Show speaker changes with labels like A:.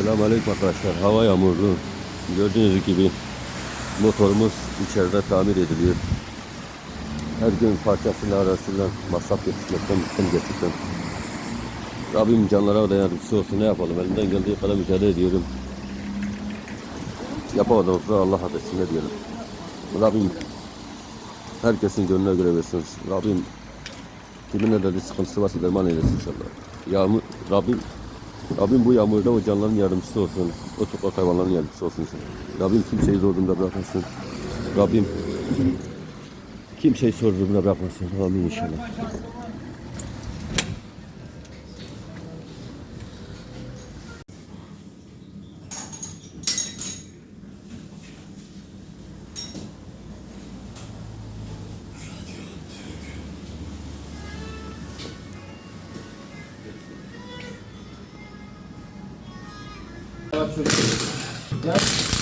A: Selamünaleyküm arkadaşlar. Hava yağmurlu. Gördüğünüz gibi motorumuz içeride tamir ediliyor. Her gün parçasıyla arasıyla masraf yetişmekten bıktım gerçekten. Rabbim canlara da yardımcısı olsun. Ne yapalım? Elimden geldiği kadar mücadele ediyorum. Yapamadığımızda Allah adresine diyelim. Rabbim herkesin gönlüne göre versin. Rabbim kimin ne dedi sıkıntısı varsa derman eylesin inşallah. Yağmur, Rabbim Rabbim bu yağmurda o canların yardımcısı olsun. O sokak hayvanların yardımcısı olsun. Rabbim kimseyi zor durumda bırakmasın. Rabbim kimseyi zor durumda bırakmasın. Amin inşallah. Yep.